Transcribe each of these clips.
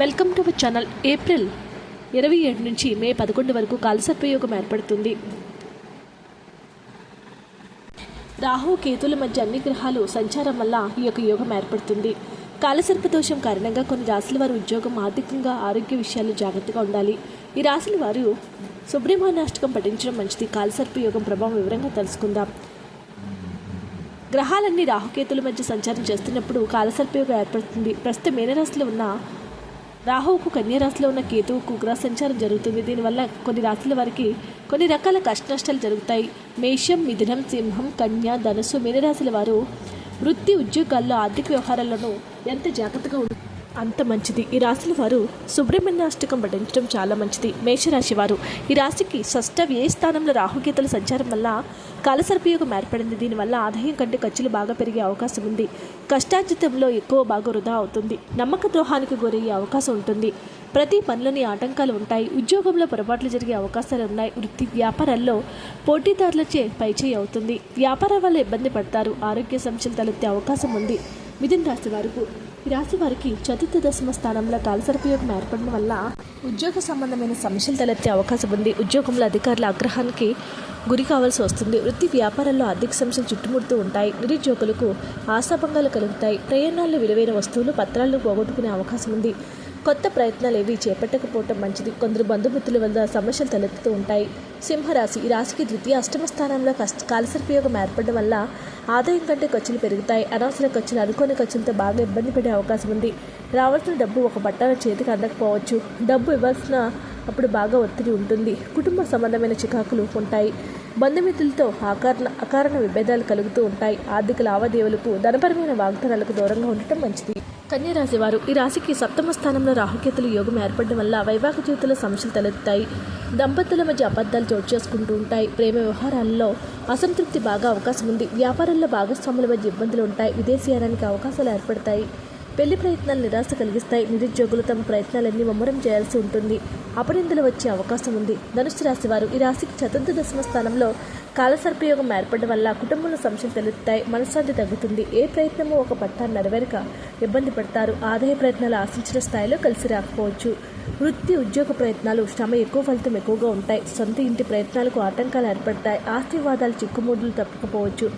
Welcome to our channel April ఇరవై ఏడు నుంచి మే పదకొండు వరకు కాలసర్పయోగం ఏర్పడుతుంది. రాహు కేతుల మధ్య అన్ని గ్రహాలు సంచారం వల్ల ఈ యొక్క యోగం ఏర్పడుతుంది. కాలసర్ప దోషం కారణంగా కొన్ని రాశుల వారు ఉద్యోగం ఆర్థికంగా ఆరోగ్య విషయాలు జాగ్రత్తగా ఉండాలి. ఈ రాశుల వారు సుబ్రహ్మణ్యాష్టకం పఠించడం మంచిది. కాలసర్ప యోగం ప్రభావం వివరంగా తెలుసుకుందాం. గ్రహాలన్నీ రాహుకేతుల మధ్య సంచారం చేస్తున్నప్పుడు కాలసర్పయోగం ఏర్పడుతుంది. ప్రస్తుతం మీనరాశిలో ఉన్న రాహువుకు కన్యారాశిలో ఉన్న కేతువుకు గ్రహ సంచారం జరుగుతుంది. దీనివల్ల కొన్ని రాశుల వారికి కొన్ని రకాల కష్టనష్టాలు జరుగుతాయి. మేషం మిథునం సింహం కన్య ధనుసు మీనరాశుల వారు వృత్తి ఉద్యోగాల్లో ఆర్థిక వ్యవహారాలను ఎంత జాగ్రత్తగా ఉంటుంది అంత మంచిది. ఈ రాశుల వారు సుబ్రహ్మణ్యాష్టకం పఠించడం చాలా మంచిది. మేషరాశి వారు ఈ రాశికి షష్ట వ్యయ స్థానంలో రాహుకేతుల సంచారం వల్ల కాలసర్పయోగం ఏర్పడింది. దీనివల్ల ఆదాయం కంటే ఖర్చులు బాగా పెరిగే అవకాశం ఉంది. కష్టార్జితంలో ఎక్కువ బాగా వృధా అవుతుంది. నమ్మక ద్రోహానికి గురయ్యే అవకాశం ఉంటుంది. ప్రతి పనులని ఆటంకాలు ఉంటాయి. ఉద్యోగంలో పొరపాట్లు జరిగే అవకాశాలు ఉన్నాయి. వృత్తి వ్యాపారాల్లో పోటీదారులచే పైచేయి అవుతుంది. వ్యాపారం వల్ల ఇబ్బంది పడతారు. ఆరోగ్య సమస్యలు తలెత్తే అవకాశం ఉంది. మిథున్ రాశి వారికి రాశి వారికి చతుర్థ దశమ స్థానంలో కాలసర్పయోగం ఏర్పడడం వల్ల ఉద్యోగ సంబంధమైన సమస్యలు తలెత్తే అవకాశం ఉంది. ఉద్యోగంలో అధికారుల ఆగ్రహానికి గురి కావాల్సి వస్తుంది. వృత్తి వ్యాపారాల్లో ఆర్థిక సమస్యలు చుట్టుముడుతూ ఉంటాయి. నిరుద్యోగులకు ఆశాభంగాలు కలుగుతాయి. ప్రయాణాల్లో విలువైన వస్తువులు పత్రాలను పోగొట్టుకునే అవకాశం ఉంది. కొత్త ప్రయత్నాలు ఏవి చేపట్టకపోవటం మంచిది. కొందరు బంధుమిత్రుల వల్ల సమస్యలు తలెత్తుతూ ఉంటాయి. సింహరాశి ఈ రాశికి ద్వితీయ అష్టమ స్థానంలో కష్ట కాలసర్పయోగం ఏర్పడడం వల్ల ఆదాయం కంటే ఖర్చులు పెరుగుతాయి. అనవసర ఖర్చులు అనుకోని ఖర్చులతో బాగా ఇబ్బంది పడే అవకాశం ఉంది. రావాల్సిన డబ్బు ఒక బట్టల చేతికి అందకపోవచ్చు. డబ్బు ఇవ్వాల్సిన అప్పుడు బాగా ఒత్తిడి ఉంటుంది. కుటుంబ సంబంధమైన చికాకులు ఉంటాయి. బంధుమిత్రులతో అకారణ అకారణ విభేదాలు కలుగుతూ ఉంటాయి. ఆర్థిక లావాదేవీలకు ధనపరమైన వాగ్దానాలకు దూరంగా ఉండటం మంచిది. కన్యా వారు ఈ రాశికి సప్తమ స్థానంలో రాహుకేతులు యోగం ఏర్పడడం వల్ల వైవాహిక జీవితంలో సమస్యలు తలెత్తాయి దంపతుల మధ్య అబద్ధాలు చోటు చేసుకుంటూ ఉంటాయి. ప్రేమ వ్యవహారాల్లో అసంతృప్తి బాగా అవకాశం ఉంది. వ్యాపారంలో భాగస్వాముల మధ్య ఇబ్బందులు ఉంటాయి. విదేశీయానానికి అవకాశాలు ఏర్పడతాయి. పెళ్ళి ప్రయత్నాలు నిరాశ కలిగిస్తాయి. నిరుద్యోగులు తమ ప్రయత్నాలన్నీ ముమ్మరం చేయాల్సి ఉంటుంది. అపనిందలు వచ్చే అవకాశం ఉంది. ధనుసు రాశి వారు ఈ రాశికి చతుర్థ దశమ స్థానంలో కాలసర్పయోగం ఏర్పడడం వల్ల కుటుంబంలో సమస్యలు తెలుస్తాయి మనశ్శాంతి తగ్గుతుంది. ఏ ప్రయత్నమో ఒక పట్టాన్ని నెరవేరక ఇబ్బంది పడతారు. ఆదాయ ప్రయత్నాలు ఆశించిన స్థాయిలో కలిసి రాకపోవచ్చు. వృత్తి ఉద్యోగ ప్రయత్నాలు శ్రమ ఎక్కువ ఫలితం ఎక్కువగా ఉంటాయి. సొంత ఇంటి ప్రయత్నాలకు ఆటంకాలు ఏర్పడతాయి. ఆస్తివాదాలు చిక్కుముడులు తప్పకపోవచ్చు.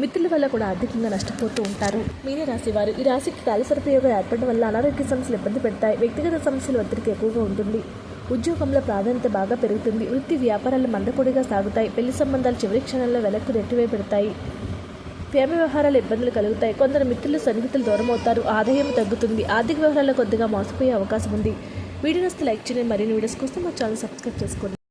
మిత్రుల వల్ల కూడా ఆర్థికంగా నష్టపోతూ ఉంటారు. మీనే రాశి వారు ఈ రాశికి కాలసర్పయోగం ఏర్పడడం వల్ల అనారోగ్య సమస్యలు ఇబ్బంది పెడతాయి. వ్యక్తిగత సమస్యలు ఒత్తిడికి ఎక్కువగా ఉంటుంది. ఉద్యోగంలో ప్రాధాన్యత బాగా పెరుగుతుంది. వృత్తి వ్యాపారాలు మందకొడిగా సాగుతాయి. పెళ్ళి సంబంధాలు చివరి క్షణంలో వెనక్కు రెట్టివే పెడతాయి ప్రేమ వ్యవహారాలు ఇబ్బందులు కలుగుతాయి. కొందరు మిత్రులు సన్నిహితులు దూరం అవుతారు. ఆదాయం తగ్గుతుంది. ఆర్థిక వ్యవహారాల్లో కొద్దిగా మోసపోయే అవకాశం ఉంది. వీడియో నస్తే లైక్ చేయండి. మరిన్ని వీడియోస్ కోసం మా ఛానల్ సబ్స్క్రైబ్ చేసుకోండి.